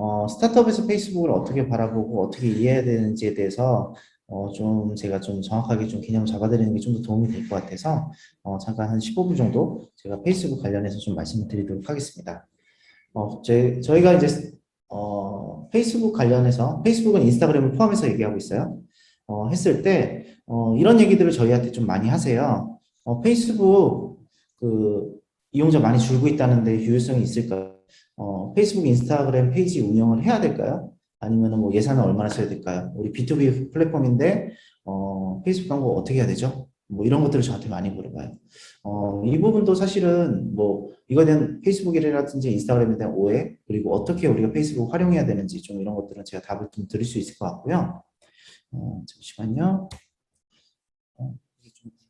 어, 스타트업에서 페이스북을 어떻게 바라보고 어떻게 이해해야 되는지에 대해서 어, 좀 제가 좀 정확하게 좀 개념을 잡아드리는 게 좀 더 도움이 될 것 같아서 어, 잠깐 한 15분 정도 제가 페이스북 관련해서 좀 말씀을 드리도록 하겠습니다. 어, 제, 저희가 이제 어, 페이스북 관련해서 페이스북은 인스타그램을 포함해서 얘기하고 있어요. 어, 했을 때 어, 이런 얘기들을 저희한테 좀 많이 하세요. 어, 페이스북 그 이용자 많이 줄고 있다는데 유효성이 있을까? 어, 페이스북, 인스타그램 페이지 운영을 해야 될까요? 아니면 뭐 예산을 얼마나 써야 될까요? 우리 B2B 플랫폼인데 어, 페이스북 광고 어떻게 해야 되죠? 뭐 이런 것들을 저한테 많이 물어봐요. 어, 이 부분도 사실은 뭐 이거에 대한 페이스북이라든지 인스타그램에 대한 오해 그리고 어떻게 우리가 페이스북 활용해야 되는지 좀 이런 것들은 제가 답을 좀 드릴 수 있을 것 같고요. 어, 잠시만요.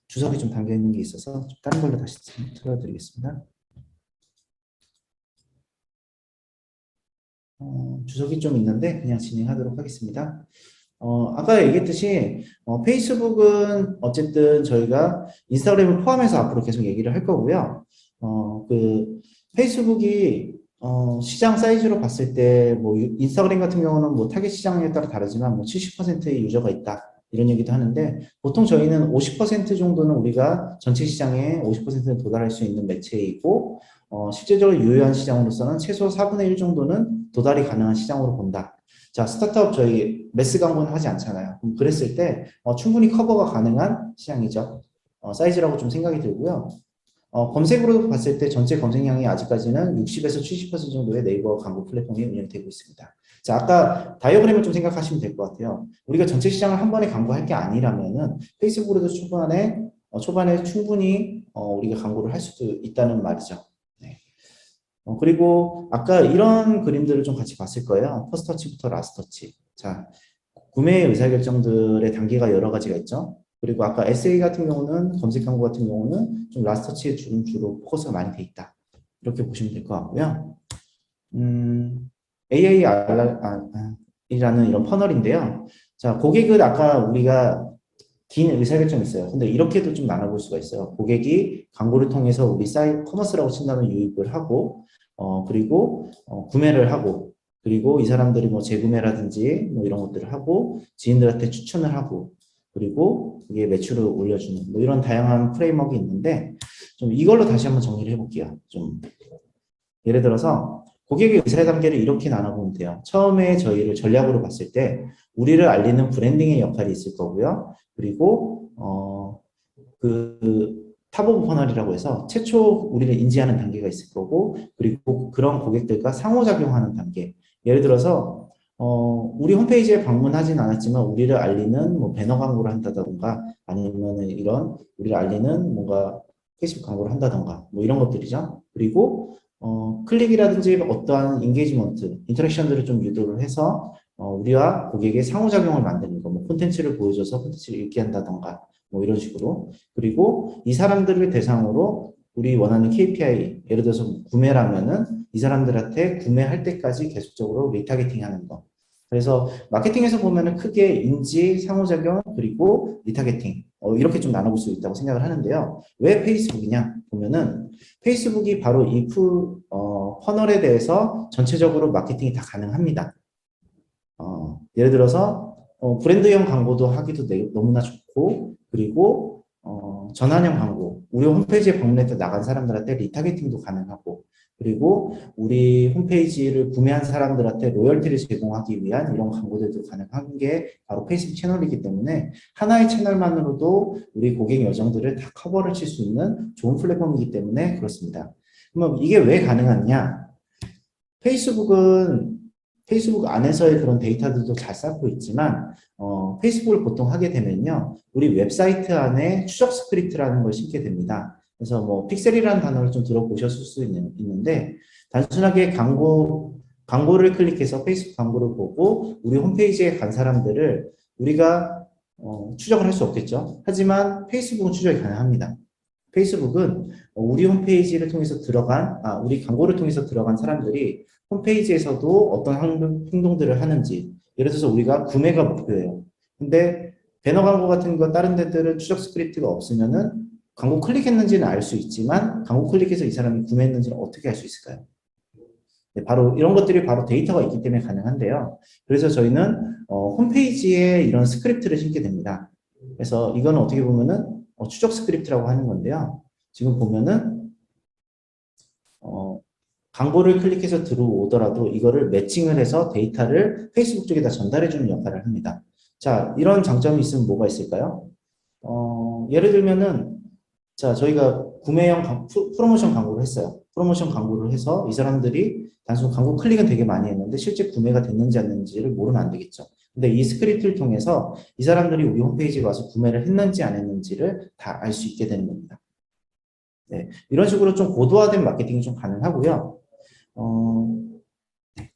주석이 좀 담겨 있는 게 있어서 좀 다른 걸로 다시 틀어드리겠습니다. 어, 주석이 좀 있는데 그냥 진행하도록 하겠습니다. 어, 아까 얘기했듯이 어, 페이스북은 어쨌든 저희가 인스타그램을 포함해서 앞으로 계속 얘기를 할 거고요. 어, 그 페이스북이 어, 시장 사이즈로 봤을 때 뭐 인스타그램 같은 경우는 뭐 타겟 시장에 따라 다르지만 뭐 70%의 유저가 있다. 이런 얘기도 하는데 보통 저희는 50% 정도는 우리가 전체 시장의 50%는 도달할 수 있는 매체이고 어, 실제적으로 유효한 시장으로서는 최소 4분의 1 정도는 도달이 가능한 시장으로 본다. 자, 스타트업 저희 매스 광고는 하지 않잖아요. 그럼 그랬을 때 어, 충분히 커버가 가능한 시장이죠. 어, 사이즈라고 좀 생각이 들고요. 어, 검색으로 봤을 때 전체 검색량이 아직까지는 60에서 70% 정도의 네이버 광고 플랫폼이 운영되고 있습니다. 자, 아까 다이어그램을 좀 생각하시면 될 것 같아요. 우리가 전체 시장을 한 번에 광고할 게 아니라면은 페이스북으로도 초반에 어, 초반에 충분히 어, 우리가 광고를 할 수도 있다는 말이죠. 네. 어, 그리고 아까 이런 그림들을 좀 같이 봤을 거예요. 퍼스터치부터 라스터치. 자, 구매 의사결정들의 단계가 여러 가지가 있죠. 그리고 아까 SA 같은 경우는 검색 광고 같은 경우는 좀 라스터치에 주로, 주로 포커스가 많이 돼 있다. 이렇게 보시면 될 것 같고요. 음, AAR이라는 이런 퍼널인데요. 자, 고객은 아까 우리가 긴 의사결정이 있어요. 근데 이렇게도 좀 나눠볼 수가 있어요. 고객이 광고를 통해서 우리 사이트 커머스라고 친다면 유입을 하고, 어, 그리고 어, 구매를 하고, 그리고 이 사람들이 뭐 재구매라든지 뭐 이런 것들을 하고, 지인들한테 추천을 하고, 그리고 그게 매출을 올려주는 뭐 이런 다양한 프레임워크가 있는데, 좀 이걸로 다시 한번 정리를 해볼게요. 좀 예를 들어서 고객의 의사 단계를 이렇게 나눠보면 돼요. 처음에 저희를 전략으로 봤을 때 우리를 알리는 브랜딩의 역할이 있을 거고요. 그리고 어 그 탑 오브 퍼널이라고 해서 최초 우리를 인지하는 단계가 있을 거고 그리고 그런 고객들과 상호작용하는 단계. 예를 들어서 어 우리 홈페이지에 방문하진 않았지만 우리를 알리는 뭐 배너 광고를 한다던가 아니면 이런 우리를 알리는 뭔가 페이스북 광고를 한다던가 뭐 이런 것들이죠. 그리고 어, 클릭이라든지 어떠한 인게이지먼트, 인터랙션들을 좀 유도를 해서 어, 우리와 고객의 상호작용을 만드는 거, 뭐 콘텐츠를 보여줘서 콘텐츠를 읽게 한다던가 뭐 이런 식으로 그리고 이 사람들을 대상으로 우리 원하는 KPI, 예를 들어서 구매라면은 이 사람들한테 구매할 때까지 계속적으로 리타게팅 하는 거. 그래서 마케팅에서 보면은 크게 인지, 상호작용, 그리고 리타게팅 어, 이렇게 좀 나눠볼 수 있다고 생각을 하는데요. 왜 페이스북이냐 보면은 페이스북이 바로 이 풀, 어, 퍼널에 대해서 전체적으로 마케팅이 다 가능합니다. 어, 예를 들어서 어, 브랜드형 광고도 하기도 내, 너무나 좋고 그리고 어, 전환형 광고 우리 홈페이지에 방문해서 나간 사람들한테 리타게팅도 가능하고 그리고 우리 홈페이지를 구매한 사람들한테 로열티를 제공하기 위한 이런 광고들도 가능한 게 바로 페이스북 채널이기 때문에 하나의 채널만으로도 우리 고객 여정들을 다 커버를 칠 수 있는 좋은 플랫폼이기 때문에 그렇습니다. 그러면 이게 왜 가능하냐? 페이스북은 페이스북 안에서의 그런 데이터들도 잘 쌓고 있지만 어, 페이스북을 보통 하게 되면요 우리 웹사이트 안에 추적 스크립트라는 걸 심게 됩니다. 그래서 뭐 픽셀이라는 단어를 좀 들어보셨을 수 있는, 있는데 단순하게 광고 광고를 클릭해서 페이스북 광고를 보고 우리 홈페이지에 간 사람들을 우리가 어, 추적을 할 수 없겠죠. 하지만 페이스북은 추적이 가능합니다. 페이스북은 우리 홈페이지를 통해서 들어간, 아, 우리 광고를 통해서 들어간 사람들이 홈페이지에서도 어떤 행동 들을 하는지, 예를 들어서 우리가 구매가 목표예요. 근데 배너 광고 같은 거 다른 데들은 추적 스크립트가 없으면은 광고 클릭했는지는 알 수 있지만 광고 클릭해서 이 사람이 구매했는지는 어떻게 알 수 있을까요? 네, 바로 이런 것들이 바로 데이터가 있기 때문에 가능한데요. 그래서 저희는 어, 홈페이지에 이런 스크립트를 심게 됩니다. 그래서 이거는 어떻게 보면은 어, 추적 스크립트라고 하는 건데요. 지금 보면은 어, 광고를 클릭해서 들어오더라도 이거를 매칭을 해서 데이터를 페이스북 쪽에다 전달해주는 역할을 합니다. 자, 이런 장점이 있으면 뭐가 있을까요? 어, 예를 들면은 자, 저희가 구매형 광- 프로- 프로모션 광고를 했어요. 프로모션 광고를 해서 이 사람들이 단순 광고 클릭은 되게 많이 했는데 실제 구매가 됐는지 안 됐는지를 모르면 안 되겠죠. 근데 이 스크립트를 통해서 이 사람들이 우리 홈페이지에 와서 구매를 했는지 안 했는지를 다 알 수 있게 되는 겁니다. 네, 이런 식으로 좀 고도화된 마케팅이 좀 가능하고요. 어, 네,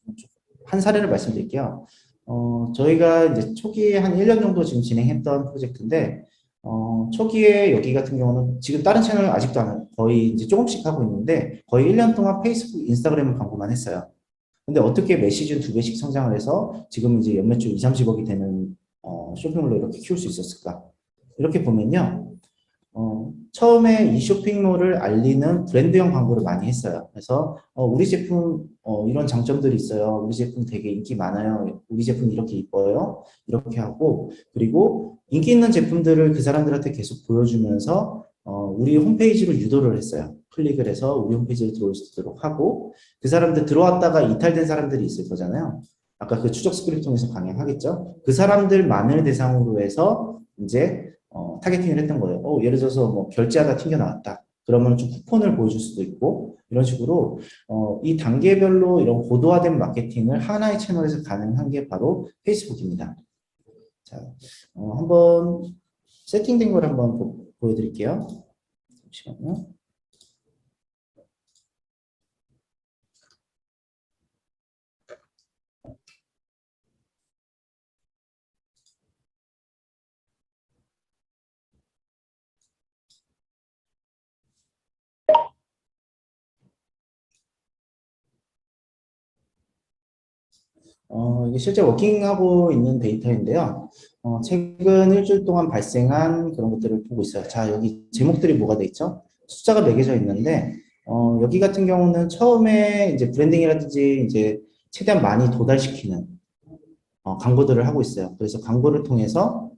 한 사례를 말씀드릴게요. 어, 저희가 이제 초기에 한 1년 정도 지금 진행했던 프로젝트인데, 어, 초기에 여기 같은 경우는 지금 다른 채널은 아직도 안. 거의 이제 조금씩 하고 있는데, 거의 1년 동안 페이스북, 인스타그램 광고만 했어요. 근데 어떻게 매 시즌 두 배씩 성장을 해서 지금 이제 연매출 2, 30억이 되는 어, 쇼핑몰로 이렇게 키울 수 있었을까? 이렇게 보면요. 어, 처음에 이 쇼핑몰을 알리는 브랜드형 광고를 많이 했어요. 그래서 어, 우리 제품 어, 이런 장점들이 있어요. 우리 제품 되게 인기 많아요. 우리 제품 이렇게 이뻐요. 이렇게 하고 그리고 인기 있는 제품들을 그 사람들한테 계속 보여주면서 어, 우리 홈페이지로 유도를 했어요. 클릭을 해서 우리 홈페이지로 들어올 수 있도록 하고 그 사람들 들어왔다가 이탈된 사람들이 있을 거잖아요. 아까 그 추적 스크립트 통해서 강행하겠죠. 그 사람들만을 대상으로 해서 이제 어, 타겟팅을 했던 거예요. 어, 예를 들어서 뭐 결제하다 튕겨 나왔다. 그러면 좀 쿠폰을 보여줄 수도 있고 이런 식으로 어, 이 단계별로 이런 고도화된 마케팅을 하나의 채널에서 가능한 게 바로 페이스북입니다. 자, 어, 한번 세팅된 걸 한번 보, 보여드릴게요. 잠시만요. 어, 이게 실제 워킹하고 있는 데이터인데요. 어, 최근 일주일 동안 발생한 그런 것들을 보고 있어요. 자, 여기 제목들이 뭐가 돼 있죠? 숫자가 매겨져 있는데, 어, 여기 같은 경우는 처음에 이제 브랜딩이라든지 이제 최대한 많이 도달시키는 어, 광고들을 하고 있어요. 그래서 광고를 통해서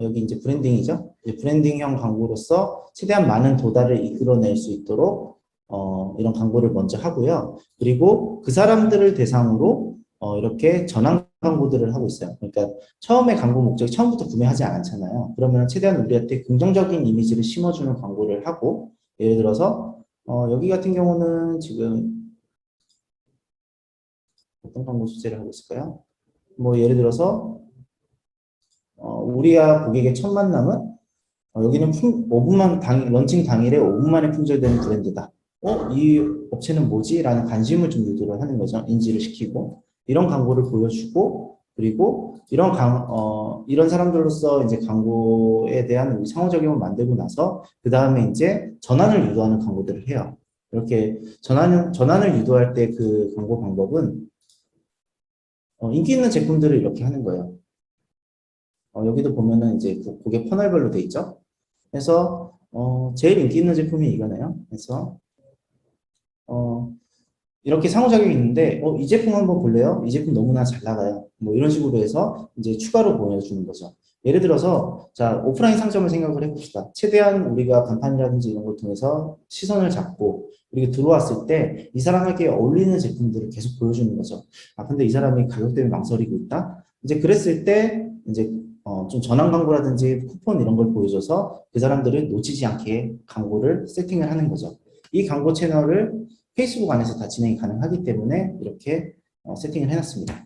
여기 이제 브랜딩이죠. 이제 브랜딩형 광고로서 최대한 많은 도달을 이끌어낼 수 있도록 어, 이런 광고를 먼저 하고요. 그리고 그 사람들을 대상으로 어, 이렇게 전환 광고들을 하고 있어요. 그러니까 처음에 광고 목적이 처음부터 구매하지 않잖아요. 그러면 최대한 우리한테 긍정적인 이미지를 심어주는 광고를 하고 예를 들어서 어, 여기 같은 경우는 지금 어떤 광고 소재를 하고 있을까요? 뭐 예를 들어서 어, 우리와 고객의 첫 만남은 어, 여기는 품, 5분만 당, 런칭 당일에 5분 만에 품절되는 브랜드다. 어, 이 업체는 뭐지? 라는 관심을 좀 유도를 하는 거죠. 인지를 시키고. 이런 광고를 보여주고, 그리고 이런 강, 어, 이런 사람들로서 이제 광고에 대한 상호작용을 만들고 나서, 그 다음에 이제 전환을 유도하는 광고들을 해요. 이렇게 전환을, 전환을 유도할 때 그 광고 방법은, 어, 인기 있는 제품들을 이렇게 하는 거예요. 어, 여기도 보면은 이제 고- 고객 퍼널별로 돼 있죠. 그래서, 어, 제일 인기 있는 제품이 이거네요. 그래서, 어, 이렇게 상호작용이 있는데, 어, 이 제품 한번 볼래요? 이 제품 너무나 잘 나가요. 뭐 이런 식으로 해서 이제 추가로 보여주는 거죠. 예를 들어서, 자, 오프라인 상점을 생각을 해봅시다. 최대한 우리가 간판이라든지 이런 걸 통해서 시선을 잡고, 그리고 들어왔을 때 이 사람에게 어울리는 제품들을 계속 보여주는 거죠. 아, 근데 이 사람이 가격 때문에 망설이고 있다? 이제 그랬을 때, 이제, 어, 좀 전환 광고라든지 쿠폰 이런 걸 보여줘서 그 사람들을 놓치지 않게 광고를 세팅을 하는 거죠. 이 광고 채널을 페이스북 안에서 다 진행이 가능하기 때문에 이렇게 어, 세팅을 해놨습니다.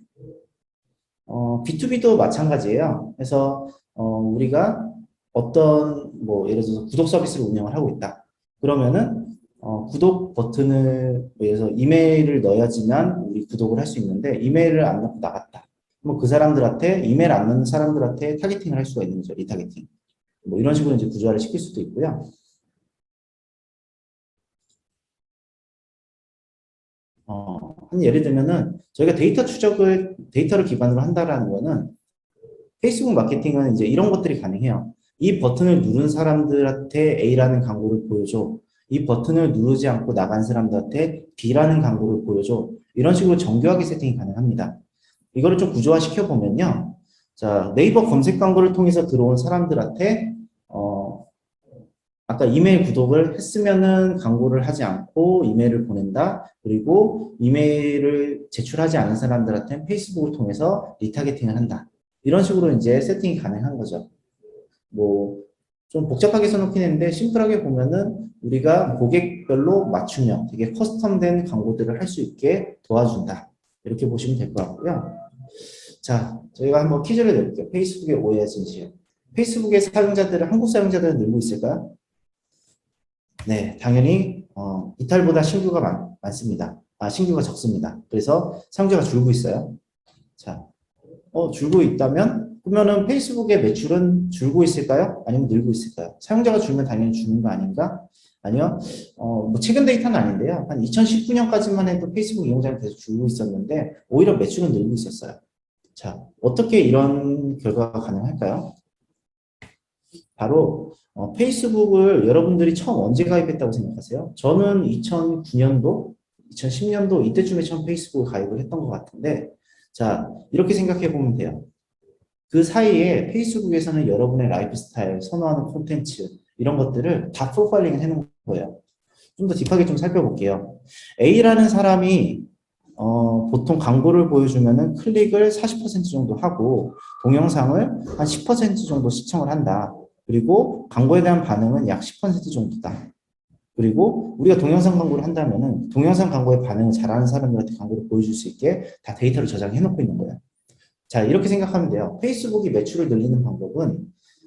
어, B2B도 마찬가지예요. 그래서 어, 우리가 어떤 뭐 예를 들어서 구독 서비스를 운영을 하고 있다. 그러면은 어, 구독 버튼을 뭐 예를 들어서 이메일을 넣어야지만 우리 구독을 할 수 있는데 이메일을 안 넣고 나갔다. 뭐 그 사람들한테 이메일 안 넣는 사람들한테 타겟팅을 할 수가 있는 거죠. 리타겟팅. 뭐 이런 식으로 이제 구조화를 시킬 수도 있고요. 어, 한 예를 들면은 저희가 데이터 추적을 데이터를 기반으로 한다라는 거는 페이스북 마케팅은 이제 이런 것들이 가능해요. 이 버튼을 누른 사람들한테 A라는 광고를 보여줘. 이 버튼을 누르지 않고 나간 사람들한테 B라는 광고를 보여줘. 이런 식으로 정교하게 세팅이 가능합니다. 이거를 좀 구조화 시켜보면요. 자, 네이버 검색 광고를 통해서 들어온 사람들한테, 어, 아까 이메일 구독을 했으면은 광고를 하지 않고 이메일을 보낸다. 그리고 이메일을 제출하지 않은 사람들한테 페이스북을 통해서 리타게팅을 한다. 이런 식으로 이제 세팅이 가능한 거죠. 뭐, 좀 복잡하게 써놓긴 했는데, 심플하게 보면은 우리가 고객별로 맞춤형, 되게 커스텀된 광고들을 할 수 있게 도와준다. 이렇게 보시면 될 것 같고요. 자, 저희가 한번 퀴즈를 내볼게요. 페이스북의 오해 진실. 페이스북의 사용자들은, 한국 사용자들은 늘고 있을까요? 네, 당연히, 어, 이탈보다 신규가 많, 많습니다. 아, 신규가 적습니다. 그래서 사용자가 줄고 있어요. 자, 어, 줄고 있다면, 그러면은 페이스북의 매출은 줄고 있을까요? 아니면 늘고 있을까요? 사용자가 줄면 당연히 주는 거 아닌가? 아니요. 어, 뭐 최근 데이터는 아닌데요. 한 2019년까지만 해도 페이스북 이용자는 계속 줄고 있었는데 오히려 매출은 늘고 있었어요. 자, 어떻게 이런 결과가 가능할까요? 바로 어, 페이스북을 여러분들이 처음 언제 가입했다고 생각하세요? 저는 2009년도, 2010년도 이때쯤에 처음 페이스북을 가입을 했던 것 같은데 자, 이렇게 생각해 보면 돼요. 그 사이에 페이스북에서는 여러분의 라이프 스타일, 선호하는 콘텐츠 이런 것들을 다 프로파일링을 해놓은 거예요. 좀 더 딥하게 좀 살펴볼게요. A라는 사람이 어, 보통 광고를 보여주면은 클릭을 40% 정도 하고 동영상을 한 10% 정도 시청을 한다. 그리고 광고에 대한 반응은 약 10% 정도다. 그리고 우리가 동영상 광고를 한다면 은 동영상 광고에 반응을 잘하는 사람들한테 광고를 보여줄 수 있게 다 데이터를 저장해 놓고 있는 거예요. 자, 이렇게 생각하면 돼요. 페이스북이 매출을 늘리는 방법은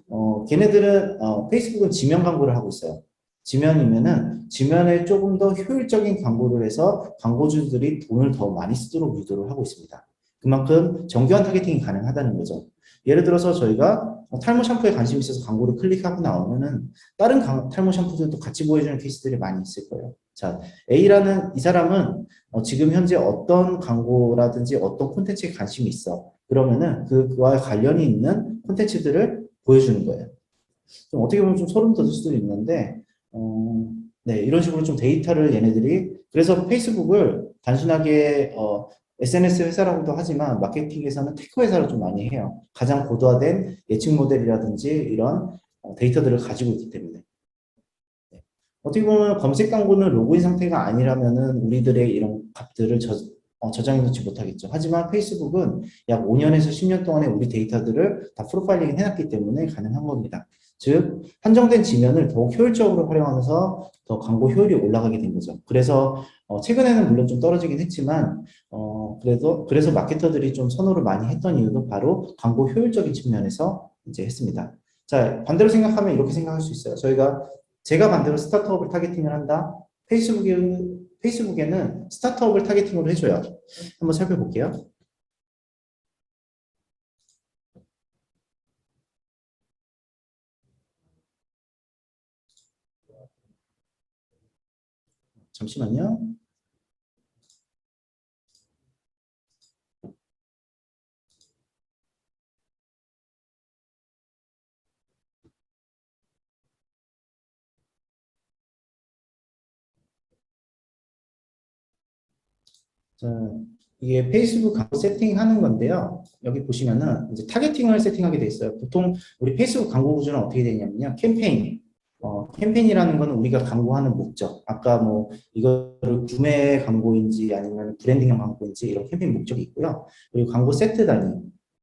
어, 걔네들은 어, 페이스북은 지면 광고를 하고 있어요. 지면이면은 지면에 조금 더 효율적인 광고를 해서 광고주들이 돈을 더 많이 쓰도록 유도를 하고 있습니다. 그만큼 정교한 타겟팅이 가능하다는 거죠. 예를 들어서 저희가 어, 탈모 샴푸에 관심 있어서 광고를 클릭하고 나오면은 다른 강- 탈모 샴푸들도 같이 보여주는 케이스들이 많이 있을 거예요. 자, A라는 이 사람은 어, 지금 현재 어떤 광고라든지 어떤 콘텐츠에 관심이 있어. 그러면은 그, 그와 관련이 있는 콘텐츠들을 보여주는 거예요. 좀 어떻게 보면 좀 소름 돋을 수도 있는데, 어, 네, 이런 식으로 좀 데이터를 얘네들이, 그래서 페이스북을 단순하게, 어, SNS 회사라고도 하지만 마케팅에서는 테크 회사로 좀 많이 해요. 가장 고도화된 예측 모델이라든지 이런 어, 데이터들을 가지고 있기 때문에. 네. 어떻게 보면 검색 광고는 로그인 상태가 아니라면은 우리들의 이런 값들을 저, 어, 저장해 놓지 못하겠죠. 하지만 페이스북은 약 5년에서 10년 동안의 우리 데이터들을 다 프로파일링 해놨기 때문에 가능한 겁니다. 즉, 한정된 지면을 더욱 효율적으로 활용하면서 더 광고 효율이 올라가게 된 거죠. 그래서, 어, 최근에는 물론 좀 떨어지긴 했지만, 어, 그래도, 그래서 마케터들이 좀 선호를 많이 했던 이유도 바로 광고 효율적인 측면에서 이제 했습니다. 자, 반대로 생각하면 이렇게 생각할 수 있어요. 저희가, 제가 반대로 스타트업을 타겟팅을 한다? 페이스북에, 페이스북에는 스타트업을 타겟팅으로 해줘요. 한번 살펴볼게요. 잠시만요. 자, 이게 페이스북 광고 세팅하는 건데요. 여기 보시면은 이제 타겟팅을 세팅하게 돼 있어요. 보통 우리 페이스북 광고 구조는 어떻게 되냐면요. 캠페인. 어, 캠페인이라는 거는 우리가 광고하는 목적. 아까 뭐 이거를 구매 광고인지 아니면 브랜딩형 광고인지 이런 캠페인 목적이 있고요. 그리고 광고 세트 단위.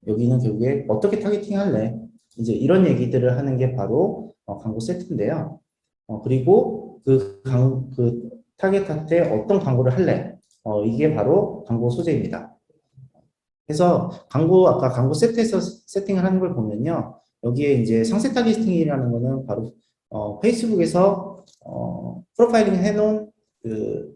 여기는 결국에 어떻게 타겟팅 할래? 이제 이런 얘기들을 하는 게 바로 어, 광고 세트인데요. 어, 그리고 그, 강, 그 타겟한테 어떤 광고를 할래? 어, 이게 바로 광고 소재입니다. 그래서 광고, 아까 광고 세트에서 세팅을 하는 걸 보면요. 여기에 이제 상세 타겟팅이라는 거는 바로, 어, 페이스북에서, 어, 프로파일링 해놓은 그,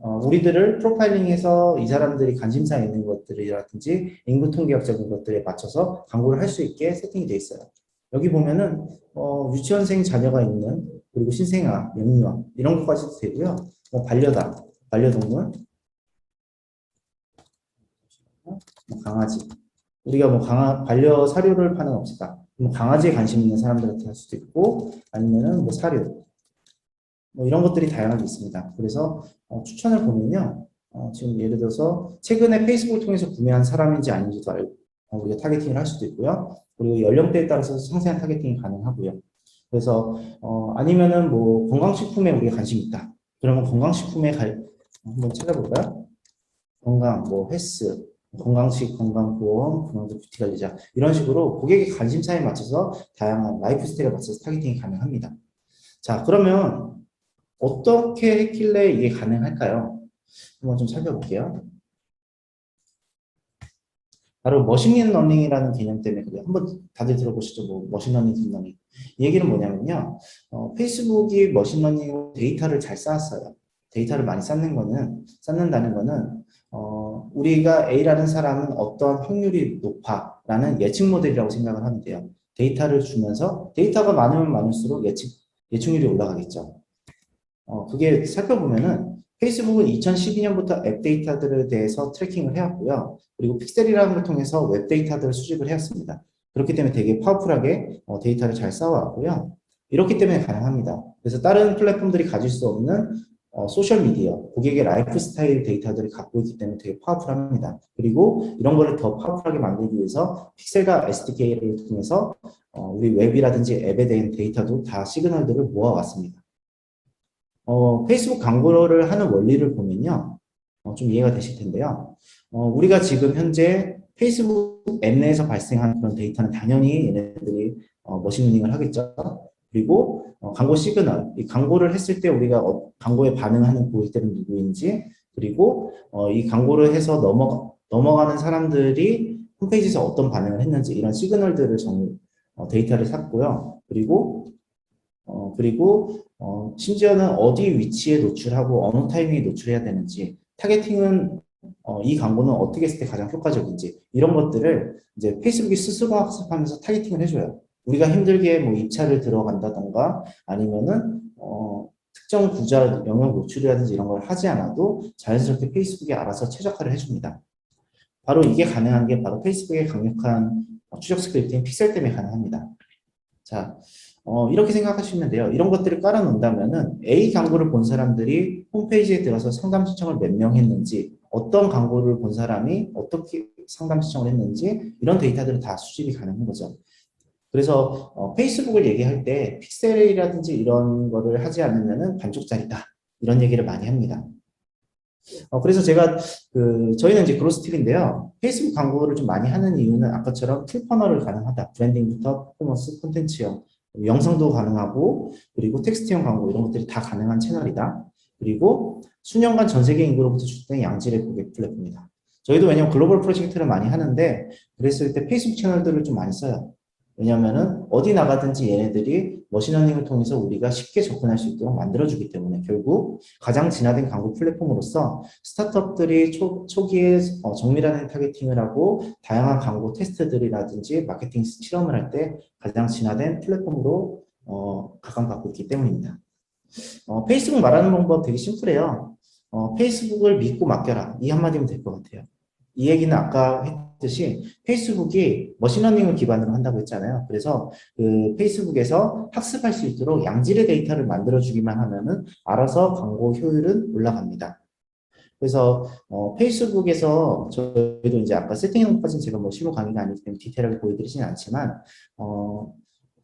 어, 우리들을 프로파일링해서 이 사람들이 관심사 있는 것들이라든지 인구 통계학적인 것들에 맞춰서 광고를 할 수 있게 세팅이 되어 있어요. 여기 보면은, 어, 유치원생 자녀가 있는, 그리고 신생아, 영유아, 이런 것까지도 되고요. 뭐 반려다, 반려동물, 뭐 강아지. 우리가 뭐 강아, 반려 사료를 파는 업체다. 뭐 강아지에 관심 있는 사람들한테 할 수도 있고, 아니면은 뭐 사료. 뭐 이런 것들이 다양하게 있습니다. 그래서 어, 추천을 보면요. 어, 지금 예를 들어서 최근에 페이스북을 통해서 구매한 사람인지 아닌지도 알고 어, 우리가 타겟팅을 할 수도 있고요. 그리고 연령대에 따라서 상세한 타겟팅이 가능하고요. 그래서 어, 아니면은 뭐 건강식품에 우리가 관심이 있다. 그러면 건강식품에 갈 한번 찾아볼까요? 건강, 뭐 헬스, 건강식, 건강보험, 건강도 뷰티 관리자 이런 식으로 고객의 관심사에 맞춰서 다양한 라이프 스타일에 맞춰서 타겟팅이 가능합니다. 자, 그러면 어떻게 했길래 이게 가능할까요? 한번 좀 살펴볼게요. 바로 머신린 러닝이라는 개념 때문에 그래요. 한번 다들 들어보시죠. 뭐 머신러닝, 딥러닝. 이 얘기는 뭐냐면요. 어, 페이스북이 머신러닝으로 데이터를 잘 쌓았어요. 데이터를 많이 쌓는 거는 쌓는다는 거는 어, 우리가 A라는 사람은 어떤 확률이 높아라는 예측 모델이라고 생각을 하면 돼요. 데이터를 주면서 데이터가 많으면 많을수록 예측 예측률이 올라가겠죠. 어, 그게 살펴보면은 페이스북은 2012년부터 앱 데이터들에 대해서 트래킹을 해왔고요. 그리고 픽셀이라는 걸 통해서 웹 데이터들을 수집을 해왔습니다. 그렇기 때문에 되게 파워풀하게 어, 데이터를 잘 쌓아왔고요. 이렇기 때문에 가능합니다. 그래서 다른 플랫폼들이 가질 수 없는 어, 소셜미디어, 고객의 라이프 스타일 데이터들을 갖고 있기 때문에 되게 파워풀합니다. 그리고 이런 거를 더 파워풀하게 만들기 위해서 픽셀과 SDK를 통해서 어, 우리 웹이라든지 앱에 대한 데이터도 다 시그널들을 모아왔습니다. 어, 페이스북 광고를 하는 원리를 보면요. 어, 좀 이해가 되실 텐데요. 어, 우리가 지금 현재 페이스북 앱 내에서 발생하는 그런 데이터는 당연히 얘네들이 어, 머신러닝을 하겠죠. 그리고 어, 광고 시그널, 이 광고를 했을 때 우리가 어, 광고에 반응하는 고객들은 누구인지, 그리고 어, 이 광고를 해서 넘어 넘어가는 사람들이 홈페이지에서 어떤 반응을 했는지 이런 시그널들을 정 어, 데이터를 샀고요. 그리고 어, 그리고 어, 심지어는 어디 위치에 노출하고 어느 타이밍에 노출해야 되는지, 타겟팅은 어, 이 광고는 어떻게 했을 때 가장 효과적인지 이런 것들을 이제 페이스북이 스스로 학습하면서 타겟팅을 해줘요. 우리가 힘들게 뭐 입찰을 들어간다던가 아니면은 어, 특정 구자 영역 노출이라든지 이런 걸 하지 않아도 자연스럽게 페이스북이 알아서 최적화를 해줍니다. 바로 이게 가능한 게 바로 페이스북의 강력한 어, 추적 스크립트인 픽셀 때문에 가능합니다. 자, 어, 이렇게 생각하시면 돼요. 이런 것들을 깔아놓는다면은 A 광고를 본 사람들이 홈페이지에 들어서 상담 신청을 몇 명 했는지, 어떤 광고를 본 사람이 어떻게 상담 신청을 했는지 이런 데이터들은 다 수집이 가능한 거죠. 그래서 어, 페이스북을 얘기할 때 픽셀이라든지 이런 거를 하지 않으면은 반쪽짜리다 이런 얘기를 많이 합니다. 어, 그래서 제가 그 저희는 이제 그로스틸인데요. 페이스북 광고를 좀 많이 하는 이유는 아까처럼 풀 퍼널을 가능하다. 브랜딩부터 퍼포먼스, 콘텐츠형, 영상도 가능하고 그리고 텍스트형 광고 이런 것들이 다 가능한 채널이다. 그리고 수년간 전 세계 인구로부터 추출된 양질의 고객 플랫폼이다. 저희도 왜냐면 글로벌 프로젝트를 많이 하는데 그랬을 때 페이스북 채널들을 좀 많이 써요. 왜냐하면은 어디 나가든지 얘네들이 머신러닝을 통해서 우리가 쉽게 접근할 수 있도록 만들어주기 때문에 결국 가장 진화된 광고 플랫폼으로서 스타트업들이 초, 초기에 어, 정밀한 타겟팅을 하고 다양한 광고 테스트들이라든지 마케팅 실험을 할 때 가장 진화된 플랫폼으로 어, 각광받고 있기 때문입니다. 어, 페이스북 말하는 방법 되게 심플해요. 어, 페이스북을 믿고 맡겨라. 이 한마디면 될 것 같아요. 이 얘기는 아까 했듯이 페이스북이 머신러닝을 기반으로 한다고 했잖아요. 그래서 그 페이스북에서 학습할 수 있도록 양질의 데이터를 만들어주기만 하면은 알아서 광고 효율은 올라갑니다. 그래서 어, 페이스북에서 저희도 이제 아까 세팅해놓고까지는 제가 뭐 실무 강의가 아니기 때문에 디테일하게 보여드리진 않지만 어,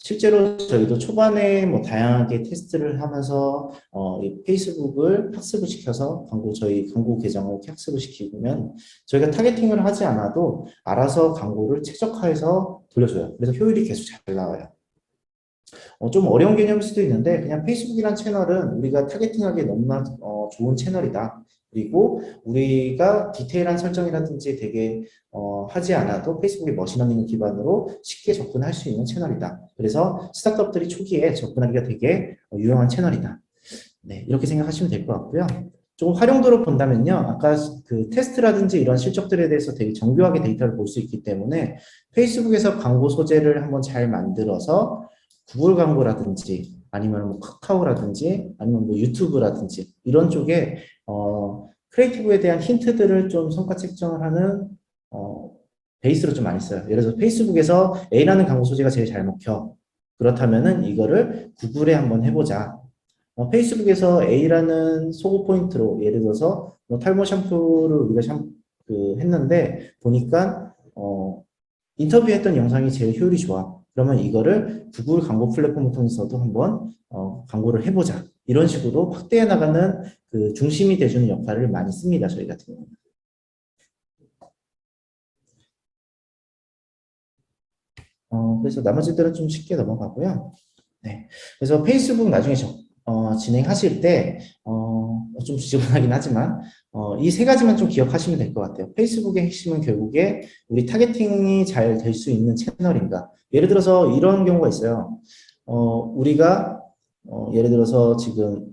실제로 저희도 초반에 뭐 다양하게 테스트를 하면서 어, 이 페이스북을 학습을 시켜서 광고 저희 광고 계정을 학습을 시키면 저희가 타겟팅을 하지 않아도 알아서 광고를 최적화해서 돌려줘요. 그래서 효율이 계속 잘 나와요. 어, 좀 어려운 개념일 수도 있는데 그냥 페이스북이란 채널은 우리가 타겟팅하기 너무나 어, 좋은 채널이다. 그리고 우리가 디테일한 설정이라든지 되게 어, 하지 않아도 페이스북의 머신러닝 기반으로 쉽게 접근할 수 있는 채널이다. 그래서 스타트업들이 초기에 접근하기가 되게 어, 유용한 채널이다. 네, 이렇게 생각하시면 될 것 같고요. 조금 활용도로 본다면요. 아까 그 테스트라든지 이런 실적들에 대해서 되게 정교하게 데이터를 볼 수 있기 때문에 페이스북에서 광고 소재를 한번 잘 만들어서 구글 광고라든지 아니면 뭐 카카오라든지 아니면 뭐 유튜브라든지 이런 쪽에 어, 크리에이티브에 대한 힌트들을 좀 성과 책정을 하는 어, 베이스로 좀 많이 써요. 예를 들어서 페이스북에서 A라는 광고 소재가 제일 잘 먹혀. 그렇다면은 이거를 구글에 한번 해보자. 어, 어, 페이스북에서 A라는 소구 포인트로 예를 들어서 뭐 탈모 샴푸를 우리가 샴, 그 했는데 보니까 어, 인터뷰했던 영상이 제일 효율이 좋아. 그러면 이거를 구글 광고 플랫폼을 통해서도 한번 어, 광고를 해보자. 이런 식으로 확대해 나가는 그 중심이 돼주는 역할을 많이 씁니다. 저희 같은 경우는. 어, 그래서 나머지들은 좀 쉽게 넘어가고요. 네. 그래서 페이스북 나중에 저, 어, 진행하실 때, 어, 좀 지저분하긴 하지만, 어, 이 세 가지만 좀 기억하시면 될 것 같아요. 페이스북의 핵심은 결국에 우리 타겟팅이 잘 될 수 있는 채널인가. 예를 들어서 이런 경우가 있어요. 어, 우리가, 어, 예를 들어서 지금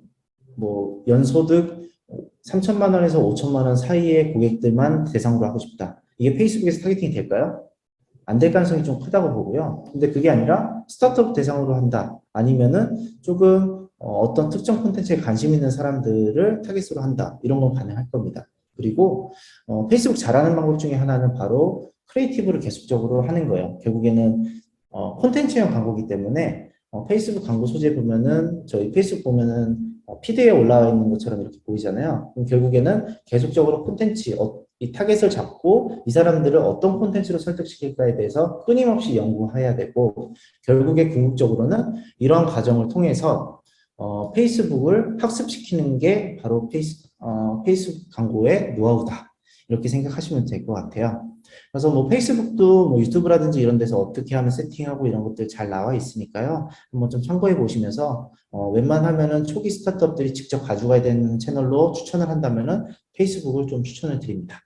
뭐 연소득 3천만 원에서 5천만 원 사이의 고객들만 대상으로 하고 싶다. 이게 페이스북에서 타겟팅이 될까요? 안 될 가능성이 좀 크다고 보고요. 근데 그게 아니라 스타트업 대상으로 한다. 아니면은 조금 어, 떤 특정 콘텐츠에 관심 있는 사람들을 타겟으로 한다. 이런 건 가능할 겁니다. 그리고 어, 페이스북 잘하는 방법 중에 하나는 바로 크리에이티브를 계속적으로 하는 거예요. 결국에는 어, 콘텐츠형 광고기 때문에 어, 페이스북 광고 소재 보면은 저희 페이스북 보면은 어, 피드에 올라와 있는 것처럼 이렇게 보이잖아요. 그럼 결국에는 계속적으로 콘텐츠, 어, 이 타겟을 잡고 이 사람들을 어떤 콘텐츠로 설득시킬까에 대해서 끊임없이 연구해야 되고 결국에 궁극적으로는 이러한 과정을 통해서 어, 페이스북을 학습시키는 게 바로 페이스, 어, 페이스북 광고의 노하우다. 이렇게 생각하시면 될 것 같아요. 그래서 뭐 페이스북도 뭐 유튜브라든지 이런 데서 어떻게 하면 세팅하고 이런 것들 잘 나와 있으니까요. 한번 좀 참고해 보시면서 어, 웬만하면은 초기 스타트업들이 직접 가져가야 되는 채널로 추천을 한다면은 페이스북을 좀 추천을 드립니다.